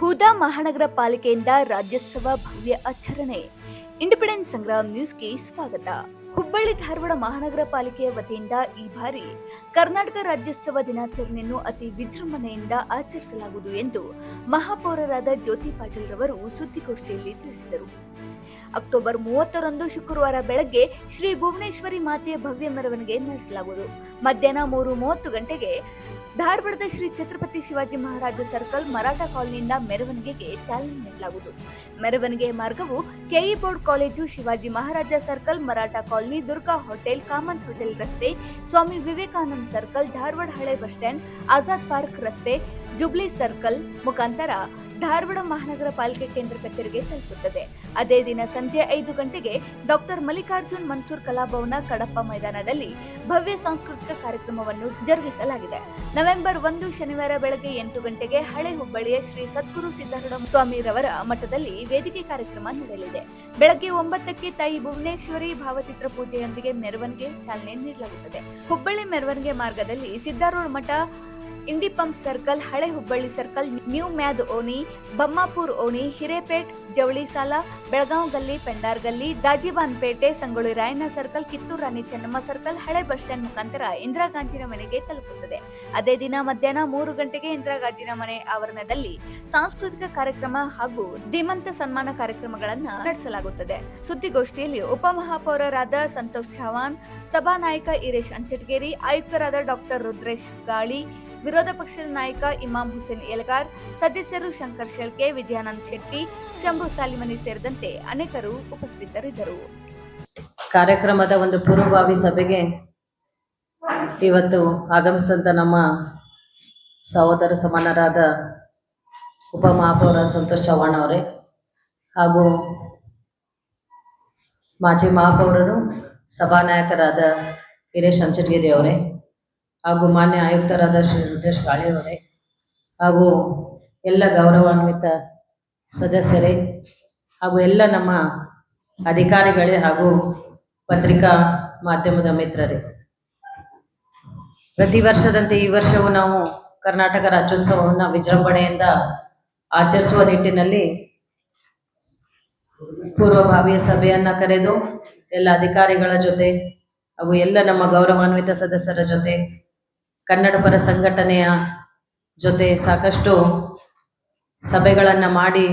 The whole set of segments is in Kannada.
ಹುದಾ ಮಹಾನಗರ ಪಾಲಿಕೆಯಿಂದ ರಾಜ್ಯೋತ್ಸವ ಭವ್ಯ ಆಚರಣೆ. ಇಂಡಿಪೆಂಡೆನ್ಸ್ ಸಂಗ್ರಾಮ್ ನ್ಯೂಸ್ಗೆ ಸ್ವಾಗತ. ಹುಬ್ಬಳ್ಳಿ ಧಾರವಾಡ ಮಹಾನಗರ ಪಾಲಿಕೆಯ ವತಿಯಿಂದ ಈ ಬಾರಿ ಕರ್ನಾಟಕ ರಾಜ್ಯೋತ್ಸವ ದಿನಾಚರಣೆಯನ್ನು ಅತಿ ವಿಜೃಂಭಣೆಯಿಂದ ಆಚರಿಸಲಾಗುವುದು ಎಂದು ಮಹಾಪೌರರಾದ ಜ್ಯೋತಿ ಪಾಟೀಲ್ ರವರು ಸುದ್ದಿಗೋಷ್ಠಿಯಲ್ಲಿ ತಿಳಿಸಿದರು. ಅಕ್ಟೋಬರ್ ಮೂವತ್ತರಂದು ಶುಕ್ರವಾರ ಬೆಳಗ್ಗೆ ಶ್ರೀ ಭುವನೇಶ್ವರಿ ಮಾತೆಯ ಭವ್ಯ ಮೆರವಣಿಗೆ ನಡೆಸಲಾಗುವುದು. ಮಧ್ಯಾಹ್ನ ಮೂರು ಮೂವತ್ತು ಗಂಟೆಗೆ ಧಾರವಾಡದ ಶ್ರೀ ಛತ್ರಪತಿ ಶಿವಾಜಿ ಮಹಾರಾಜ ಸರ್ಕಲ್ ಮರಾಠ ಕಾಲನಿಯಿಂದ ಮೆರವಣಿಗೆಗೆ ಚಾಲನೆ ನೀಡಲಾಗುವುದು. ಮೆರವಣಿಗೆ ಮಾರ್ಗವು KE board college Shivaji Maharaja circle Maratha colony Durga hotel Kamat hotel ರಸ್ತೆ ಸ್ವಾಮಿ ವಿವೇಕಾನಂದ ಸರ್ಕಲ್ ಧಾರವಾಡ ಹಳೆ ಬಸ್ ಸ್ಟ್ಯಾಂಡ್ ಆಜಾದ್ ಪಾರ್ಕ್ ರಸ್ತೆ ಜುಬ್ಲಿ ಸರ್ಕಲ್ ಮುಖಾಂತರ ಧಾರವಾಡ ಮಹಾನಗರ ಪಾಲಿಕೆ ಕೇಂದ್ರ ಕಚೇರಿಗೆ ತಲುಪುತ್ತದೆ. ಅದೇ ದಿನ ಸಂಜೆ ಐದು ಗಂಟೆಗೆ ಡಾಕ್ಟರ್ ಮಲ್ಲಿಕಾರ್ಜುನ್ ಮನ್ಸೂರ್ ಕಲಾಭವನ ಕಡಪ ಮೈದಾನದಲ್ಲಿ ಭವ್ಯ ಸಾಂಸ್ಕೃತಿಕ ಕಾರ್ಯಕ್ರಮವನ್ನು ಜರುಗಿಸಲಾಗಿದೆ. ನವೆಂಬರ್ ಒಂದು ಶನಿವಾರ ಬೆಳಗ್ಗೆ ಎಂಟು ಗಂಟೆಗೆ ಹಳೆ ಹುಬ್ಬಳ್ಳಿಯ ಶ್ರೀ ಸದ್ಗುರು ಸಿದ್ದಗಡ ಸ್ವಾಮಿರವರ ಮಠದಲ್ಲಿ ವೇದಿಕೆ ಕಾರ್ಯಕ್ರಮ ನಡೆಯಲಿದೆ. ಬೆಳಗ್ಗೆ ಒಂಬತ್ತಕ್ಕೆ ತಾಯಿ ಭುವನೇಶ್ವರಿ ಭಾವಚಿತ್ರ ಪೂಜೆಯೊಂದಿಗೆ ಮೆರವಣಿಗೆ ಚಾಲನೆ ನೀಡಲಾಗುತ್ತದೆ. ಹುಬ್ಬಳ್ಳಿ ಮೆರವಣಿಗೆ ಮಾರ್ಗದಲ್ಲಿ ಸಿದ್ದಾರೂಢ ಮಠ ಇಂಡಿ ಪಂಪ್ ಸರ್ಕಲ್, ಹಳೆ ಹುಬ್ಬಳ್ಳಿ ಸರ್ಕಲ್, ನ್ಯೂ ಮ್ಯಾದ್ ಓಣಿ, ಬಮ್ಮಾಪುರ್ ಓಣಿ, ಹಿರೇಪೇಟ್ ಜವಳಿ ಸಾಲ ಬೆಳಗಾವ್ ಗಲ್ಲಿ ಪೆಂಡಾರ್ ಗಲ್ಲಿ ದಾಜಿಬಾನ್ ಪೇಟೆ ಸಂಗೊಳ್ಳಿ ರಾಯಣ್ಣ ಸರ್ಕಲ್, ಕಿತ್ತೂರು ರಾಣಿ ಚೆನ್ನಮ್ಮ ಸರ್ಕಲ್, ಹಳೆ ಬಸ್ ಸ್ಟ್ಯಾಂಡ್ ಮುಖಾಂತರ ಇಂದಿರಾ ಗಾಂಧಿನ ಮನೆಗೆ ತಲುಪುತ್ತದೆ. ಅದೇ ದಿನ ಮಧ್ಯಾಹ್ನ ಮೂರು ಗಂಟೆಗೆ ಇಂದಿರಾ ಗಾಂಧಿನ ಮನೆ ಆವರಣದಲ್ಲಿ ಸಾಂಸ್ಕೃತಿಕ ಕಾರ್ಯಕ್ರಮ ಹಾಗೂ ಧೀಮಂತ ಸನ್ಮಾನ ಕಾರ್ಯಕ್ರಮಗಳನ್ನು ನಡೆಸಲಾಗುತ್ತದೆ. ಸುದ್ದಿಗೋಷ್ಠಿಯಲ್ಲಿ ಉಪಮಹಾಪೌರರಾದ ಸಂತೋಷ್ ಚವಾನ್ ಸಭಾನಾಯಕ ಈರೇಶ್ ಅಂಚಟ್ಗೇರಿ, ಆಯುಕ್ತರಾದ ಡಾಕ್ಟರ್ ರುದ್ರೇಶ್ ಗಾಳಿ ವಿರೋಧ ಪಕ್ಷದ ನಾಯಕ ಇಮಾಮ್ ಹುಸೇನ್ ಯಲಗಾರ್ ಸದಸ್ಯರು ಶಂಕರ್ ಶೆಳ್ಕೆ, ವಿಜಯಾನಂದ್ ಶೆಟ್ಟಿ, ಶಂಭು ಸಾಲಿಮನಿ ಸೇರಿದಂತೆ ಅನೇಕರು ಉಪಸ್ಥಿತರಿದ್ದರು. ಕಾರ್ಯಕ್ರಮದ ಒಂದು ಪೂರ್ವಭಾವಿ ಸಭೆಗೆ ಇವತ್ತು ಆಗಮಿಸಿದಂಥ ನಮ್ಮ ಸಹೋದರ ಸಮಾನರಾದ ಉಪಮಹಾಪೌರ ಸಂತೋಷ್ ಚವ್ಹಾಣ್ ಅವರೇ ಹಾಗೂ ಮಾಜಿ ಮಹಾಪೌರರು ಸಭಾನಾಯಕರಾದ ವೀರೇಶ್ ಅಂಚನಗಿರಿ ಅವರೇ. ಹಾಗೂ ಮಾನ್ಯ ಆಯುಕ್ತರಾದ ಶ್ರೀ ರುದ್ರೇಶ್ ಗಾಳಿ ಹಾಗೂ ಎಲ್ಲ ಗೌರವಾನ್ವಿತ ಸದಸ್ಯರೇ ಹಾಗೂ ಎಲ್ಲ ನಮ್ಮ ಅಧಿಕಾರಿಗಳೇ ಹಾಗೂ ಪತ್ರಿಕಾ ಮಾಧ್ಯಮದ ಮಿತ್ರರೇ. ಪ್ರತಿ ವರ್ಷದಂತೆ ಈ ವರ್ಷವೂ ನಾವು ಕರ್ನಾಟಕ ರಾಜ್ಯೋತ್ಸವವನ್ನು ವಿಜೃಂಭಣೆಯಿಂದ ಆಚರಿಸುವ ನಿಟ್ಟಿನಲ್ಲಿ ಪೂರ್ವಭಾವಿಯ ಸಭೆಯನ್ನ ಕರೆದು ಎಲ್ಲ ಅಧಿಕಾರಿಗಳ ಜೊತೆ ಹಾಗೂ ಎಲ್ಲ ನಮ್ಮ ಗೌರವಾನ್ವಿತ ಸದಸ್ಯರ ಜೊತೆ ಕನ್ನಡ ಪರ ಸಂಘಟನೆಯ ಜೊತೆ ಸಾಕಷ್ಟು ಸಭೆಗಳನ್ನು ಮಾಡಿ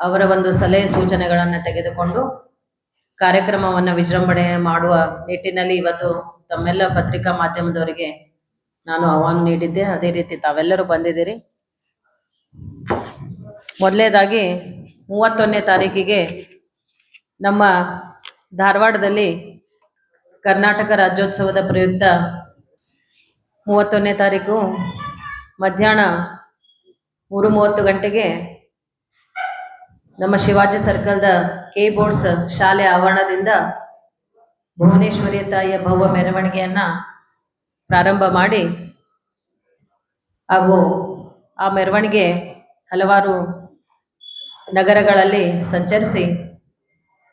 ಅವರ ಒಂದು ಸಲಹೆ ಸೂಚನೆಗಳನ್ನು ತೆಗೆದುಕೊಂಡು ಕಾರ್ಯಕ್ರಮವನ್ನು ವಿಜೃಂಭಣೆ ಮಾಡುವ ನಿಟ್ಟಿನಲ್ಲಿ ಇವತ್ತು ತಮ್ಮೆಲ್ಲ ಪತ್ರಿಕಾ ಮಾಧ್ಯಮದವರಿಗೆ ನಾನು ಆಹ್ವಾನ ನೀಡಿದ್ದೆ. ಅದೇ ರೀತಿ ತಾವೆಲ್ಲರೂ ಬಂದಿದ್ದೀರಿ. ಮೊದಲನೇದಾಗಿ ಮೂವತ್ತೊಂದನೇ ತಾರೀಕಿಗೆ ನಮ್ಮ ಧಾರವಾಡದಲ್ಲಿ ಕರ್ನಾಟಕ ರಾಜ್ಯೋತ್ಸವದ ಪ್ರಯುಕ್ತ ಮೂವತ್ತೊಂದನೇ ತಾರೀಕು ಮಧ್ಯಾಹ್ನ ಮೂರು ಮೂವತ್ತು ಗಂಟೆಗೆ ನಮ್ಮ ಶಿವಾಜಿ ಸರ್ಕಲ್ದ ಕೆ ಬೋರ್ಡ್ಸ್ ಶಾಲೆ ಆವರಣದಿಂದ ಭುವನೇಶ್ವರಿ ತಾಯಿಯ ಭವ್ಯ ಮೆರವಣಿಗೆಯನ್ನು ಪ್ರಾರಂಭ ಮಾಡಿ ಹಾಗೂ ಆ ಮೆರವಣಿಗೆ ಹಲವಾರು ನಗರಗಳಲ್ಲಿ ಸಂಚರಿಸಿ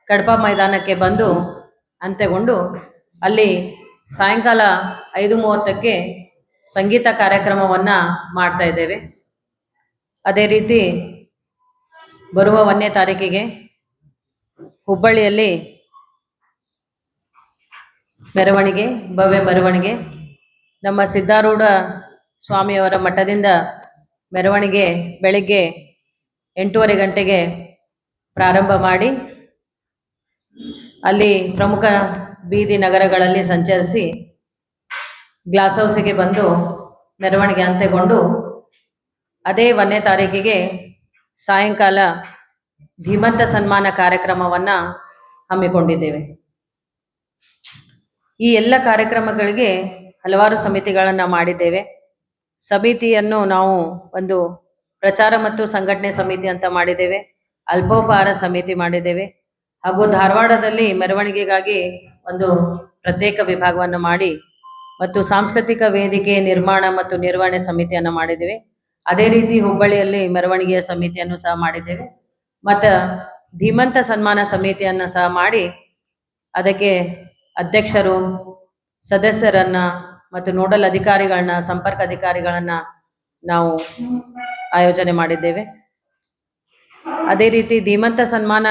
ಕಡಪ ಮೈದಾನಕ್ಕೆ ಬಂದು ಅಂತ್ಯಗೊಂಡು ಅಲ್ಲಿ ಸಾಯಂಕಾಲ ಐದು ಮೂವತ್ತಕ್ಕೆ ಸಂಗೀತ ಕಾರ್ಯಕ್ರಮವನ್ನು ಮಾಡ್ತಾ ಇದ್ದೇವೆ. ಅದೇ ರೀತಿ ಬರುವ ಒಂದನೇ ತಾರೀಕಿಗೆ ಹುಬ್ಬಳ್ಳಿಯಲ್ಲಿ ಮೆರವಣಿಗೆ, ಭವ್ಯ ಮೆರವಣಿಗೆ. ನಮ್ಮ ಸಿದ್ಧಾರೂಢ ಸ್ವಾಮಿಯವರ ಮಠದಿಂದ ಮೆರವಣಿಗೆ ಬೆಳಿಗ್ಗೆ ಎಂಟೂವರೆ ಗಂಟೆಗೆ ಪ್ರಾರಂಭ ಮಾಡಿ ಅಲ್ಲಿ ಪ್ರಮುಖ ಬೀದಿ ನಗರಗಳಲ್ಲಿ ಸಂಚರಿಸಿ ಗ್ಲಾಸ್ ಹೌಸಿಗೆ ಬಂದು ಮೆರವಣಿಗೆ ಅಂತ್ಯಗೊಂಡು ಅದೇ ಒಂದನೇ ತಾರೀಕಿಗೆ ಸಾಯಂಕಾಲ ಧೀಮಂತ ಸನ್ಮಾನ ಕಾರ್ಯಕ್ರಮವನ್ನು ಹಮ್ಮಿಕೊಂಡಿದ್ದೇವೆ. ಈ ಎಲ್ಲ ಕಾರ್ಯಕ್ರಮಗಳಿಗೆ ಹಲವಾರು ಸಮಿತಿಗಳನ್ನು ಮಾಡಿದ್ದೇವೆ. ಸಮಿತಿಯನ್ನು ನಾವು ಒಂದು ಪ್ರಚಾರ ಮತ್ತು ಸಂಘಟನೆ ಸಮಿತಿ ಅಂತ ಮಾಡಿದ್ದೇವೆ. ಅಲ್ಪೋಪಹಾರ ಸಮಿತಿ ಮಾಡಿದ್ದೇವೆ. ಹಾಗೂ ಧಾರವಾಡದಲ್ಲಿ ಮೆರವಣಿಗೆಗಾಗಿ ಒಂದು ಪ್ರತ್ಯೇಕ ವಿಭಾಗವನ್ನು ಮಾಡಿ ಮತ್ತು ಸಾಂಸ್ಕೃತಿಕ ವೇದಿಕೆ ನಿರ್ಮಾಣ ಮತ್ತು ನಿರ್ವಹಣೆ ಸಮಿತಿಯನ್ನು ಮಾಡಿದ್ದೇವೆ. ಅದೇ ರೀತಿ ಹುಬ್ಬಳ್ಳಿಯಲ್ಲಿ ಮೆರವಣಿಗೆಯ ಸಮಿತಿಯನ್ನು ಸಹ ಮಾಡಿದ್ದೇವೆ. ಮತ್ತು ಧೀಮಂತ ಸನ್ಮಾನ ಸಮಿತಿಯನ್ನು ಸಹ ಮಾಡಿ ಅದಕ್ಕೆ ಅಧ್ಯಕ್ಷರು, ಸದಸ್ಯರನ್ನ ಮತ್ತು ನೋಡಲ್ ಅಧಿಕಾರಿಗಳನ್ನ, ಸಂಪರ್ಕ ಅಧಿಕಾರಿಗಳನ್ನ ನಾವು ಆಯೋಜನೆ ಮಾಡಿದ್ದೇವೆ. ಅದೇ ರೀತಿ ಧೀಮಂತ ಸನ್ಮಾನ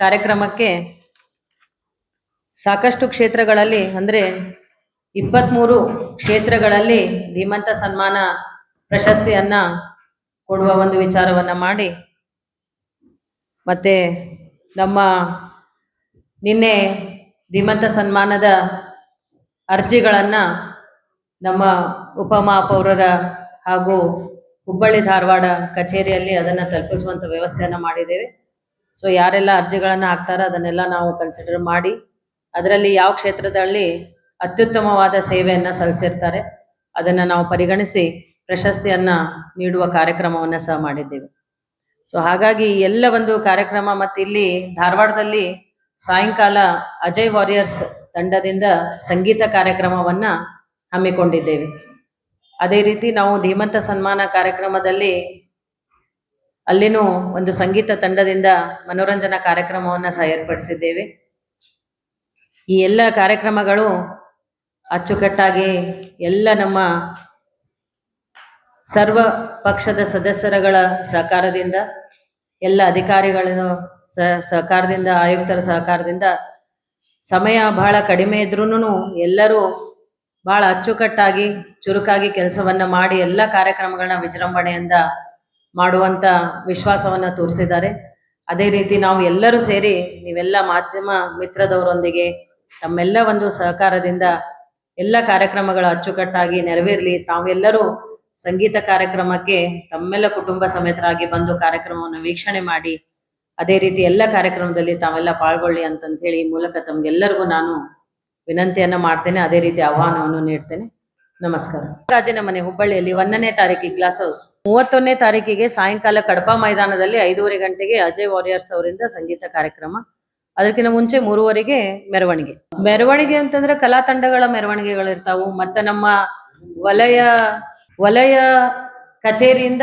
ಕಾರ್ಯಕ್ರಮಕ್ಕೆ ಸಾಕಷ್ಟು ಕ್ಷೇತ್ರಗಳಲ್ಲಿ, ಅಂದರೆ ಇಪ್ಪತ್ತ್ಮೂರು ಕ್ಷೇತ್ರಗಳಲ್ಲಿ ಧೀಮಂತ ಸನ್ಮಾನ ಪ್ರಶಸ್ತಿಯನ್ನ ಕೊಡುವ ಒಂದು ವಿಚಾರವನ್ನ ಮಾಡಿ, ಮತ್ತೆ ನಮ್ಮ ನಿನ್ನೆ ಧೀಮಂತ ಸನ್ಮಾನದ ಅರ್ಜಿಗಳನ್ನ ನಮ್ಮ ಉಪಮಹಾಪೌರರ ಹಾಗೂ ಹುಬ್ಬಳ್ಳಿ ಧಾರವಾಡ ಕಚೇರಿಯಲ್ಲಿ ಅದನ್ನು ತಲುಪಿಸುವಂಥ ವ್ಯವಸ್ಥೆಯನ್ನು ಮಾಡಿದ್ದೇವೆ. ಸೊ ಯಾರೆಲ್ಲ ಅರ್ಜಿಗಳನ್ನು ಹಾಕ್ತಾರೋ ಅದನ್ನೆಲ್ಲ ನಾವು ಕನ್ಸಿಡರ್ ಮಾಡಿ ಅದರಲ್ಲಿ ಯಾವ ಕ್ಷೇತ್ರದಲ್ಲಿ ಅತ್ಯುತ್ತಮವಾದ ಸೇವೆಯನ್ನು ಸಲ್ಲಿಸಿರ್ತಾರೆ, ಅದನ್ನ ನಾವು ಪರಿಗಣಿಸಿ ಪ್ರಶಸ್ತಿಯನ್ನ ನೀಡುವ ಕಾರ್ಯಕ್ರಮವನ್ನು ಸಹ ಮಾಡಿದ್ದೇವೆ. ಸೊ ಹಾಗಾಗಿ ಎಲ್ಲ ಒಂದು ಕಾರ್ಯಕ್ರಮ ಮತ್ತು ಇಲ್ಲಿ ಧಾರವಾಡದಲ್ಲಿ ಸಾಯಂಕಾಲ ಅಜಯ್ ವಾರಿಯರ್ಸ್ ತಂಡದಿಂದ ಸಂಗೀತ ಕಾರ್ಯಕ್ರಮವನ್ನ ಹಮ್ಮಿಕೊಂಡಿದ್ದೇವೆ. ಅದೇ ರೀತಿ ನಾವು ಧೀಮಂತ ಸನ್ಮಾನ ಕಾರ್ಯಕ್ರಮದಲ್ಲಿ ಅಲ್ಲಿನೂ ಒಂದು ಸಂಗೀತ ತಂಡದಿಂದ ಮನೋರಂಜನಾ ಕಾರ್ಯಕ್ರಮವನ್ನು ಸಹ ಏರ್ಪಡಿಸಿದ್ದೇವೆ. ಈ ಎಲ್ಲ ಕಾರ್ಯಕ್ರಮಗಳು ಅಚ್ಚುಕಟ್ಟಾಗಿ ಎಲ್ಲ ನಮ್ಮ ಸರ್ವ ಪಕ್ಷದ ಸದಸ್ಯರುಗಳ ಸಹಕಾರದಿಂದ, ಎಲ್ಲ ಅಧಿಕಾರಿಗಳ ಸಹಕಾರದಿಂದ, ಆಯುಕ್ತರ ಸಹಕಾರದಿಂದ ಸಮಯ ಬಹಳ ಕಡಿಮೆ ಇದ್ರೂ ಎಲ್ಲರೂ ಬಹಳ ಅಚ್ಚುಕಟ್ಟಾಗಿ, ಚುರುಕಾಗಿ ಕೆಲಸವನ್ನ ಮಾಡಿ ಎಲ್ಲ ಕಾರ್ಯಕ್ರಮಗಳನ್ನ ವಿಜೃಂಭಣೆಯಿಂದ ಮಾಡುವಂತ ವಿಶ್ವಾಸವನ್ನ ತೋರಿಸಿದ್ದಾರೆ. ಅದೇ ರೀತಿ ನಾವು ಎಲ್ಲರೂ ಸೇರಿ ನೀವೆಲ್ಲ ಮಾಧ್ಯಮ ಮಿತ್ರದವರೊಂದಿಗೆ ತಮ್ಮೆಲ್ಲ ಒಂದು ಸಹಕಾರದಿಂದ ಎಲ್ಲ ಕಾರ್ಯಕ್ರಮಗಳು ಅಚ್ಚುಕಟ್ಟಾಗಿ ನೆರವೇರಲಿ. ತಾವೆಲ್ಲರೂ ಸಂಗೀತ ಕಾರ್ಯಕ್ರಮಕ್ಕೆ ತಮ್ಮೆಲ್ಲ ಕುಟುಂಬ ಸಮೇತರಾಗಿ ಬಂದು ಕಾರ್ಯಕ್ರಮವನ್ನು ವೀಕ್ಷಣೆ ಮಾಡಿ, ಅದೇ ರೀತಿ ಎಲ್ಲ ಕಾರ್ಯಕ್ರಮದಲ್ಲಿ ತಾವೆಲ್ಲ ಪಾಲ್ಗೊಳ್ಳಿ ಅಂತಂತ ಹೇಳಿ ಮೂಲಕ ತಮ್ಗೆಲ್ಲರಿಗೂ ನಾನು ವಿನಂತಿಯನ್ನ ಮಾಡ್ತೇನೆ. ಅದೇ ರೀತಿ ಆಹ್ವಾನವನ್ನು ನೀಡ್ತೇನೆ. ನಮಸ್ಕಾರ. ಗಾಜಿನ ಮನೆ ಹುಬ್ಬಳ್ಳಿಯಲ್ಲಿ ಒಂದನೇ ತಾರೀಕಿಗೆ ಗ್ಲಾಸ್ ಹೌಸ್. ಮೂವತ್ತೊಂದನೇ ತಾರೀಕಿಗೆ ಸಾಯಂಕಾಲ ಕಡಪ ಮೈದಾನದಲ್ಲಿ ಐದೂವರೆ ಗಂಟೆಗೆ ಅಜಯ್ ವಾರಿಯರ್ಸ್ ಅವರಿಂದ ಸಂಗೀತ ಕಾರ್ಯಕ್ರಮ ಅದಕ್ಕಿಂತ ಮುಂಚೆ ಮೂರುವರೆಗೆ ಮೆರವಣಿಗೆ. ಮೆರವಣಿಗೆ ಅಂತಂದ್ರೆ ಕಲಾ ತಂಡಗಳ ಮೆರವಣಿಗೆಗಳಿರ್ತಾವು. ಮತ್ತೆ ನಮ್ಮ ವಲಯ ವಲಯ ಕಚೇರಿಯಿಂದ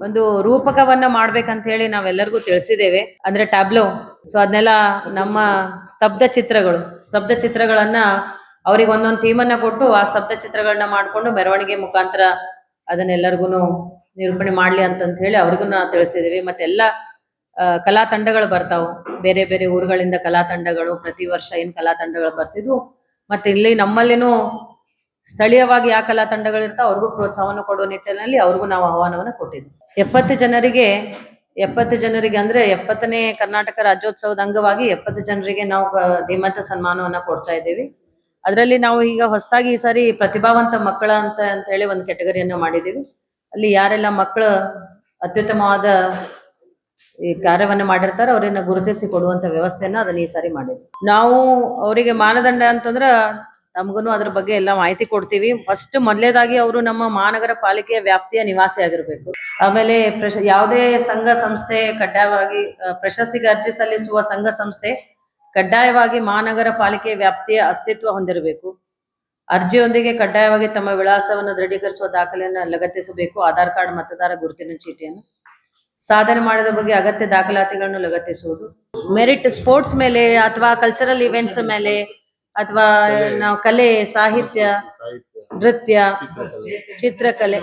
ಒಂದು ರೂಪಕವನ್ನ ಮಾಡ್ಬೇಕಂತ ಹೇಳಿ ನಾವೆಲ್ಲರಿಗೂ ತಿಳಿಸಿದ್ದೇವೆ. ಅಂದ್ರೆ ಟ್ಯಾಬ್ಲೋ. ಸೊ ಅದನ್ನೆಲ್ಲ ನಮ್ಮ ಸ್ತಬ್ಧ ಚಿತ್ರಗಳು. ಸ್ತಬ್ಧ ಚಿತ್ರಗಳನ್ನ ಅವ್ರಿಗೆ ಒಂದೊಂದು ಥೀಮನ್ನ ಕೊಟ್ಟು ಆ ಸ್ತಬ್ಧ ಚಿತ್ರಗಳನ್ನ ಮಾಡ್ಕೊಂಡು ಮೆರವಣಿಗೆ ಮುಖಾಂತರ ಅದನ್ನೆಲ್ಲರಿಗೂ ನಿರೂಪಣೆ ಮಾಡ್ಲಿ ಅಂತಂತ ಹೇಳಿ ಅವ್ರಿಗೂ ನಾವು ತಿಳಿಸಿದೀವಿ ಮತ್ತೆಲ್ಲ ಕಲಾ ತಂಡಗಳು ಬರ್ತಾವು. ಬೇರೆ ಬೇರೆ ಊರುಗಳಿಂದ ಕಲಾ ತಂಡಗಳು ಪ್ರತಿ ವರ್ಷ ಏನ್ ಕಲಾ ತಂಡಗಳು ಬರ್ತಿದ್ವು. ಮತ್ತೆ ಇಲ್ಲಿ ನಮ್ಮಲ್ಲಿನೂ ಸ್ಥಳೀಯವಾಗಿ ಯಾವ ಕಲಾ ತಂಡಗಳು ಇರ್ತಾವ ಅವ್ರಿಗೂ ಪ್ರೋತ್ಸಾಹವನ್ನು ಕೊಡುವ ನಿಟ್ಟಿನಲ್ಲಿ ಅವ್ರಿಗೂ ನಾವು ಆಹ್ವಾನವನ್ನು ಕೊಟ್ಟಿದ್ವಿ. ಎಪ್ಪತ್ತು ಜನರಿಗೆ ಎಪ್ಪತ್ತು ಜನರಿಗೆ ಅಂದ್ರೆ ಎಪ್ಪತ್ತನೇ ಕರ್ನಾಟಕ ರಾಜ್ಯೋತ್ಸವದ ಅಂಗವಾಗಿ ಎಪ್ಪತ್ತು ಜನರಿಗೆ ನಾವು ಧೀಮಂತ ಸನ್ಮಾನವನ್ನ ಕೊಡ್ತಾ ಇದ್ದೀವಿ. ಅದರಲ್ಲಿ ನಾವು ಈಗ ಹೊಸದಾಗಿ ಈ ಸಾರಿ ಪ್ರತಿಭಾವಂತ ಮಕ್ಕಳ ಅಂತ ಅಂತ ಹೇಳಿ ಒಂದು ಕೆಟಗರಿಯನ್ನು ಮಾಡಿದ್ದೀವಿ. ಅಲ್ಲಿ ಯಾರೆಲ್ಲ ಮಕ್ಕಳು ಅತ್ಯುತ್ತಮವಾದ ಈ ಕಾರ್ಯವನ್ನ ಮಾಡಿರ್ತಾರೆ, ಅವರನ್ನ ಗುರುತಿಸಿ ಕೊಡುವಂತ ವ್ಯವಸ್ಥೆಯನ್ನ ಅದನ್ನ ಈ ಸಾರಿ ಮಾಡಿದ್ವಿ ನಾವು ಅವರಿಗೆ ಮಾನದಂಡ ಅಂತಂದ್ರ ನಮಗೂ ಅದ್ರ ಬಗ್ಗೆ ಎಲ್ಲ ಮಾಹಿತಿ ಕೊಡ್ತೀವಿ. ಫಸ್ಟ್ ಮೊದಲೇದಾಗಿ ಅವರು ನಮ್ಮ ಮಹಾನಗರ ಪಾಲಿಕೆಯ ವ್ಯಾಪ್ತಿಯ ನಿವಾಸಿ ಆಗಿರಬೇಕು. ಆಮೇಲೆ ಪ್ರಶ, ಯಾವುದೇ ಸಂಘ ಸಂಸ್ಥೆ ಕಡ್ಡಾಯವಾಗಿ ಪ್ರಶಸ್ತಿಗೆ ಅರ್ಜಿ ಸಲ್ಲಿಸುವ ಸಂಘ ಸಂಸ್ಥೆ ಕಡ್ಡಾಯವಾಗಿ ಮಹಾನಗರ ಪಾಲಿಕೆ ವ್ಯಾಪ್ತಿಯ ಅಸ್ತಿತ್ವ ಹೊಂದಿರಬೇಕು. ಅರ್ಜಿಯೊಂದಿಗೆ ಕಡ್ಡಾಯವಾಗಿ ತಮ್ಮ ವಿಳಾಸವನ್ನು ದೃಢೀಕರಿಸುವ ದಾಖಲೆಯನ್ನು ಲಗತ್ತಿಸಬೇಕು, ಆಧಾರ್ ಕಾರ್ಡ್, ಮತದಾರ ಗುರುತಿನ ಚೀಟಿಯನ್ನು. ಸಾಧನೆ ಮಾಡಿದ ಬಗ್ಗೆ ಅಗತ್ಯ ದಾಖಲಾತಿಗಳನ್ನು ಲಗತ್ತಿಸುವುದು. ಮೆರಿಟ್ ಸ್ಪೋರ್ಟ್ಸ್ ಮೇಲೆ ಅಥವಾ ಕಲ್ಚರಲ್ ಇವೆಂಟ್ಸ್ ಮೇಲೆ ಅಥವಾ ನಾವು ಕಲೆ, ಸಾಹಿತ್ಯ, ನೃತ್ಯ, ಚಿತ್ರಕಲೆ.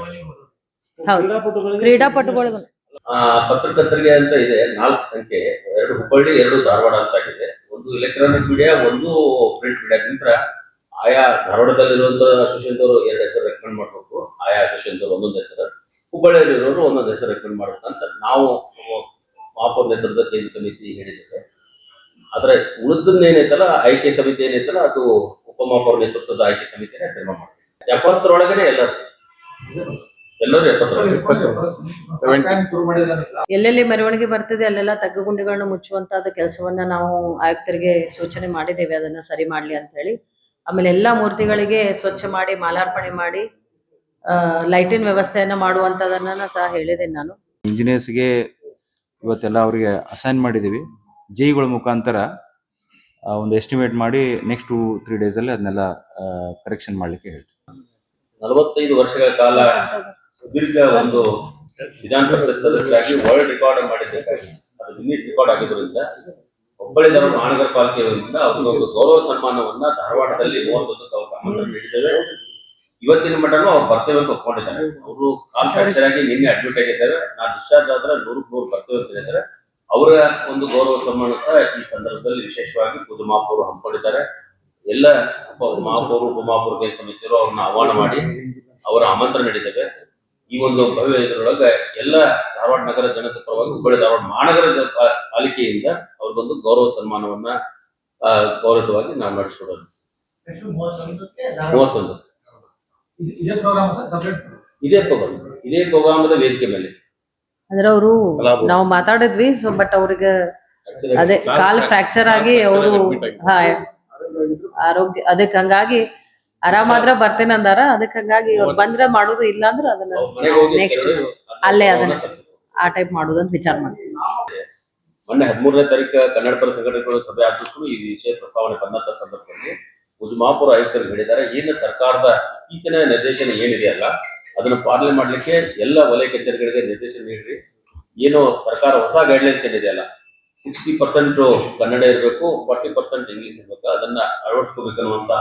ಹೌದು. ಕ್ರೀಡಾಪಟುಗಳಿಗೂ ಪತ್ರಕರ್ತರಿಗೆ ಅಂತ ಇದೆ, ನಾಲ್ಕು ಸಂಖ್ಯೆ, ಎರಡು ಹುಬ್ಬಳ್ಳಿ, ಎರಡು ಧಾರವಾಡ ಅಂತ ಆಗಿದೆ. ಒಂದು ಎಲೆಕ್ಟ್ರಾನಿಕ್ ಮೀಡಿಯಾ ಒಂದು ಪ್ರಿಂಟ್ ಮೀಡಿಯಾ ನಂತರ ಆಯಾ ಧಾರವಾಡದಲ್ಲಿರುವಂತಹ ಅವರು ಎರಡು ಹೆಸರು ರೆಕಮೆಂಡ್ ಮಾಡಬೇಕು. ಆಯಾ ಅಸೋಸಿಯೇಷನ್ ಒಂದೊಂದು ಹೆಸರು. ಹುಬ್ಬಳ್ಳಿಯಲ್ಲಿರೋರು ಒಂದೊಂದು ಹೆಸರು ರೆಕಮೆಂಡ್ ಮಾಡುತ್ತೆ ಅಂತ ನಾವು ಮಹಾಪೌರ ನೇತೃತ್ವದ ಕೇಂದ್ರ ಸಮಿತಿ ಹೇಳಿದ್ದೇವೆ. ಆದರೆ ಉಳಿದನ್ನ ಏನೈತಲ್ಲ ಆಯ್ಕೆ ಸಮಿತಿ ಏನೈತಲ್ಲ ಅದು ಉಪಮಹಾಪೌರ ನೇತೃತ್ವದ ಆಯ್ಕೆ ಸಮಿತಿನೇ ತೀರ್ಮಾನ ಮಾಡ್ತೀವಿ. ಎಪ್ಪತ್ತರೊಳಗನೆ ಎಲ್ಲರೂ. ಎಲ್ಲೆಲ್ಲಿ ಮೆರವಣಿಗೆ ಬರ್ತಿದೆ, ಅಲ್ಲೆಲ್ಲ ತಗ್ಗುಗುಂಡಿಗಳನ್ನ ಮುಚ್ಚುವಂತ ಕೆಲಸವನ್ನ ನಾವು ಆಯುಕ್ತರಿಗೆ ಸೂಚನೆ ಮಾಡಿದ್ದೇವೆ, ಅದನ್ನ ಸರಿ ಮಾಡ್ಲಿ ಅಂತ ಹೇಳಿ. ಆಮೇಲೆ ಎಲ್ಲಾ ಮೂರ್ತಿಗಳಿಗೆ ಸ್ವಚ್ಛ ಮಾಡಿ, ಮಾಲಾರ್ಪಣೆ ಮಾಡಿ ಲೈಟಿನ ವ್ಯವಸ್ಥೆಯನ್ನ ಮಾಡುವಂತದನ್ನ ಸಹ ಹೇಳಿದೆ ನಾನು. ಇಂಜಿನಿಯರ್ಸ್ಗೆ ಇವತ್ತೆಲ್ಲ ಅವರಿಗೆ ಅಸೈನ್ ಮಾಡಿದ್ದೀವಿ ಜೈಗಳ ಮುಖಾಂತರ ಒಂದು ಎಸ್ಟಿಮೇಟ್ ಮಾಡಿ ನೆಕ್ಸ್ಟ್ ಟೂ ತ್ರೀ ಅಲ್ಲಿ ಅದನ್ನೆಲ್ಲ ಕರೆಕ್ಷನ್ ಮಾಡ್ಲಿಕ್ಕೆ ಹೇಳ್ತೀವಿ. ನಲವತ್ತೈದು ವರ್ಷಗಳ ಕಾಲ ಸುದೀರ್ಘ ಒಂದು ವಿಧಾನ ಪರಿಷತ್ ಸದಸ್ಯರಾಗಿ ವರ್ಲ್ಡ್ ರೆಕಾರ್ಡ್ ಮಾಡಿದ್ದಕ್ಕಾಗಿ ಅದು ರೆಕಾರ್ಡ್ ಆಗಿದ್ದರಿಂದ ಹುಬ್ಬಳ್ಳಿ ಧಾರವಾಡ ಮಹಾನಗರ ಪಾಲಿಕೆ ವತಿಯಿಂದ ಅವ್ರಿಗೆ ಒಂದು ಗೌರವ ಸನ್ಮಾನವನ್ನ ಧಾರವಾಡದಲ್ಲಿ ಮೂವತ್ತೊಂದು ಅವ್ರಿಗೆ ಆಮಂತ್ರಣ ನೀಡಿದ್ದೇವೆ ಇವತ್ತಿನ ಮಟ್ಟನು ಅವ್ರು ಬರ್ತೇವೆ ಅಂತ ಒಪ್ಕೊಂಡಿದ್ದಾರೆ. ಅವರು ಕಾಲ್ ಫ್ರಾಕ್ಚರ್ ಆಗಿ ನಿನ್ನೆ ಅಡ್ಮಿಟ್ ಆಗಿದ್ದಾರೆ. ನಾ ಡಿಸ್ಚಾರ್ಜ್ ಆದ್ರೆ ನೂರಕ್ಕೆ ನೂರು ಬರ್ತೇವೆ ಅಂತ ಹೇಳಿದ್ದಾರೆ. ಅವರ ಒಂದು ಗೌರವ ಸಮ್ಮಾನ ಸಹ ಈ ಸಂದರ್ಭದಲ್ಲಿ ವಿಶೇಷವಾಗಿ ಕುದುಮಾಪುರ ಹಮ್ಮಿಕೊಂಡಿದ್ದಾರೆ. ಎಲ್ಲ ಮಹಾಪೌರು ಉಪಮಹಾಪೌರ ಕೇಂದ್ರ ಸಮಿತಿಯವರು ಅವ್ರನ್ನ ಆಹ್ವಾನ ಮಾಡಿ ಅವರ ಆಮಂತ್ರಣ ನೀಡಿದ್ದೇವೆ. ಈ ಒಂದು ಭವ್ಯ ಇದರೊಳಗೆ ಎಲ್ಲ ಧಾರವಾಡ ನಗರ ಜನತೆ ಪರವಾಗಿ ಹುಬ್ಬಳ್ಳಿ ಧಾರವಾಡ ಮಹಾನಗರ ಪಾಲಿಕೆಯಿಂದ ಅವ್ರಿಗೊಂದು ಗೌರವ ಸನ್ಮಾನವನ್ನ ಗೌರವವಾಗಿ ನಾವು ನಡೆಸ್ಕೊಡೋದು. ಮೂವತ್ತೊಂದು. ಇದು- ಪ್ರೋಗ್ರಾಮ್ ಸರ್ ಸಪ್ರೇಟ್ ಇದೇ ಪ್ರೋಗ್ರಾಮ್ ಇದೇ ಪ್ರೋಗ್ರಾಮದ ವೇದಿಕೆ ಮೇಲೆ. ಅಂದ್ರೆ ಅವರು ನಾವು ಮಾತಾಡಿದ್ವಿ ಸೊ ಬಟ್ ಅವ್ರಿಗೆ ಅದೇ ಕಾಲ್ ಫ್ರಾಕ್ಚರ್ ಆಗಿ ಅವರು ಹಾ ಆರೋಗ್ಯ ಅದಕ್ಕೆ ಹಂಗಾಗಿ ಆರಾಮಾದ್ರ ಬರ್ತೇನೆ ಅಂದಾರ ಅದಕ್ಕೆ ಹಂಗಾಗಿ ಅವ್ರು ಬಂದ್ರೆ ಮಾಡೋದು ಇಲ್ಲ ಅಂದ್ರೆ ಅದನ್ನ. ಕೇಳಿದ್ರೆ ಅಲ್ಲೇ ಅದನ್ನ ಅದನ್ನ ಆ ಟೈಪ್ ಮಾಡೋದು ಅಂತ ವಿಚಾರ ಮಾಡ್ತೀವಿ. ಮೊನ್ನೆ ಹದಿಮೂರನೇ ತಾರೀಕು ಕನ್ನಡ ಪರ ಸಂಘಟನೆಗಳು ಸಭೆ ಆಗಿದ್ದು ಈ ವಿಷಯ ಪ್ರಸ್ತಾವನೆ ಬಂದಂತ ಸಂದರ್ಭದಲ್ಲಿ ಉಜ್ಮಾಪುರ ಆಯುಕ್ತರು ಹೇಳಿದ್ದಾರೆ ಏನು ಸರ್ಕಾರದ ಈತನ ನಿರ್ದೇಶನ ಏನಿದೆಯಲ್ಲ ಅದನ್ನು ಪಾಲನೆ ಮಾಡಲಿಕ್ಕೆ ಎಲ್ಲ ವಲಯ ಕಚೇರಿಗಳಿಗೆ ನಿರ್ದೇಶನ ನೀಡ್ರಿ ಏನು ಸರ್ಕಾರ ಹೊಸ ಗೈಡ್ಲೈನ್ಸ್ ಏನಿದೆಯಲ್ಲ ಸಿಕ್ಸ್ಟಿ ಪರ್ಸೆಂಟ್ ಕನ್ನಡ ಇರಬೇಕು ಫಾರ್ಟಿ ಪರ್ಸೆಂಟ್ ಇಂಗ್ಲಿಷ್ ಇರಬೇಕು, ಅದನ್ನ ಅಳವಡಿಸ್ಕೋಬೇಕು ಅನ್ನುವಂತ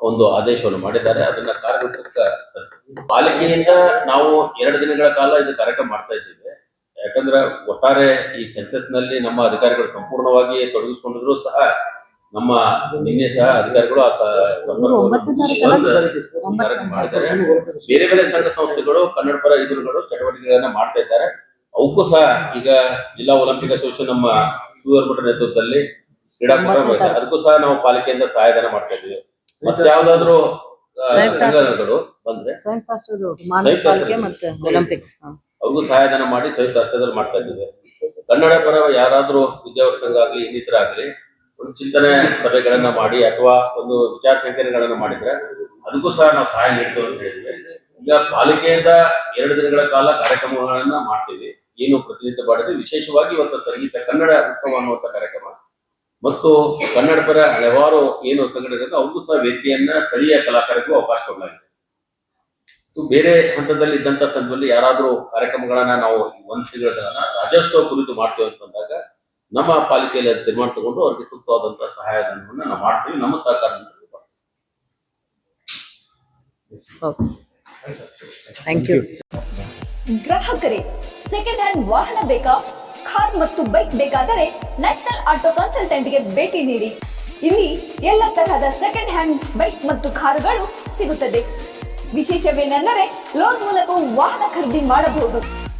ಒಂದು ಆದೇಶವನ್ನು ಮಾಡಿದ್ದಾರೆ ಅದನ್ನ ತರ್ತೀವಿ. ಪಾಲಿಕೆಯಿಂದ ನಾವು ಎರಡು ದಿನಗಳ ಕಾಲ ಇದು ಕಾರ್ಯಕ್ರಮ ಮಾಡ್ತಾ ಇದ್ದೇವೆ ಯಾಕಂದ್ರೆ ಒಟ್ಟಾರೆ ಈ ಸೆನ್ಸಸ್ನಲ್ಲಿ ನಮ್ಮ ಅಧಿಕಾರಿಗಳು ಸಂಪೂರ್ಣವಾಗಿ ತೊಡಗಿಸಿಕೊಂಡಿದ್ರು ಸಹ ನಮ್ಮ ನಿನ್ನೆ ಸಹ ಅಧಿಕಾರಿಗಳು ಬೇರೆ ಬೇರೆ ಸಂಘ ಸಂಸ್ಥೆಗಳು ಕನ್ನಡ ಪರ ಎದುರುಗಳು ಚಟುವಟಿಕೆಗಳನ್ನ ಮಾಡ್ತಾ ಇದ್ದಾರೆ. ಅವಕ್ಕೂ ಸಹ ಈಗ ಜಿಲ್ಲಾ ಒಲಿಂಪಿಕ್ ಅಸೋಸಿಯೇಷನ್ ನಮ್ಮ ಭಟ್ ನೇತೃತ್ವದಲ್ಲಿ ಕ್ರೀಡಾಕೂಟ. ಅದಕ್ಕೂ ಸಹ ನಾವು ಪಾಲಿಕೆಯಿಂದ ಸಹಾಯಧನ ಮಾಡ್ತಾ ಇದ್ದೀವಿ. ಮತ್ತೆ ಯಾವ್ದಾದ್ರು ಸಂಘಗಳು ಬಂದ್ರೆ? ಅವ್ರಿಗೂ ಸಹಾಯಧನ ಮಾಡಿ ಸಂಯುಕ್ತ ರಾಷ್ಟ್ರದಲ್ಲಿ ಮಾಡ್ತಾ ಇದ್ದೀವಿ. ಕನ್ನಡ ಪರ ಯಾರಾದ್ರೂ ವಿದ್ಯಾರ್ಥಿ ಸಂಘ ಆಗ್ಲಿ ಇನ್ನಿತರ ಆಗ್ಲಿ ಒಂದು ಚಿಂತನೆ ಸಭೆಗಳನ್ನ ಮಾಡಿ ಅಥವಾ ಒಂದು ವಿಚಾರ ಸಂಕಿರಣಗಳನ್ನು ಮಾಡಿದ್ರೆ ಅದಕ್ಕೂ ಸಹ ನಾವು ಸಹಾಯ ನೀಡ್ತೇವೆ ಅಂತ ಹೇಳಿದ್ವಿ. ಈಗ ಪಾಲಿಕೆಯಿಂದ ಎರಡು ದಿನಗಳ ಕಾಲ ಕಾರ್ಯಕ್ರಮಗಳನ್ನ ಮಾಡ್ತೀವಿ. ಏನು ಪ್ರತಿನಿತ್ಯ ಮಾಡಿದ್ವಿ ವಿಶೇಷವಾಗಿ ಇವತ್ತು ಸಂಗೀತ ಕನ್ನಡ ಉತ್ಸವ ಅನ್ನುವಂಥ ಕಾರ್ಯಕ್ರಮ. ಮತ್ತು ಕನ್ನಡ ಪರ ಹಲವಾರು ಏನು ಸಂಘಟನೆ ಅವ್ರಿಗೂ ಸಹ ವೇದಿಕೆಯನ್ನ ಸ್ಥಳೀಯ ಕಲಾಕಾರಕ್ಕೂ ಅವಕಾಶ ಕೊಡಲಾಗಿದೆ. ಬೇರೆ ಹಂತದಲ್ಲಿ ಇದ್ದಂತ ಸಂದರ್ಭದಲ್ಲಿ ಯಾರಾದ್ರೂ ಕಾರ್ಯಕ್ರಮಗಳನ್ನ ನಾವು ಒಂದು ತಿಂಗಳ ರಾಜ್ಯೋತ್ಸವ ಕುರಿತು ಮಾಡ್ತೇವೆ ಅಂತಂದಾಗ ನಮ್ಮ ಪಾಲಿಕೆಯಲ್ಲಿ ಅದು ತೀರ್ಮಾನ ತಗೊಂಡು ಅವ್ರಿಗೆ ಸೂಕ್ತವಾದಂತಹ ಸಹಾಯಧನವನ್ನು ನಾವು ಮಾಡ್ತೀವಿ ನಮ್ಮ ಸಹಕಾರ ಥ್ಯಾಂಕ್ ಯು ಗ್ರಾಹಕರೇ ಸೆಕೆಂಡ್ ಹ್ಯಾಂಡ್ ವಾಹನ ಬೇಕಾ? ಕಾರ್ ಮತ್ತು ಬೈಕ್ ಬೇಕಾದರೆ ನ್ಯಾಷನಲ್ ಆಟೋ ಕನ್ಸಲ್ಟೆಂಟ್ಗೆ ಭೇಟಿ ನೀಡಿ. ಇಲ್ಲಿ ಎಲ್ಲ ತರಹದ ಸೆಕೆಂಡ್ ಹ್ಯಾಂಡ್ ಬೈಕ್ ಮತ್ತು ಕಾರುಗಳು ಸಿಗುತ್ತದೆ. ವಿಶೇಷವೇನೆಂದರೆ ಲೋನ್ ಮೂಲಕ ವಾಹನ ಖರೀದಿ ಮಾಡಬಹುದು.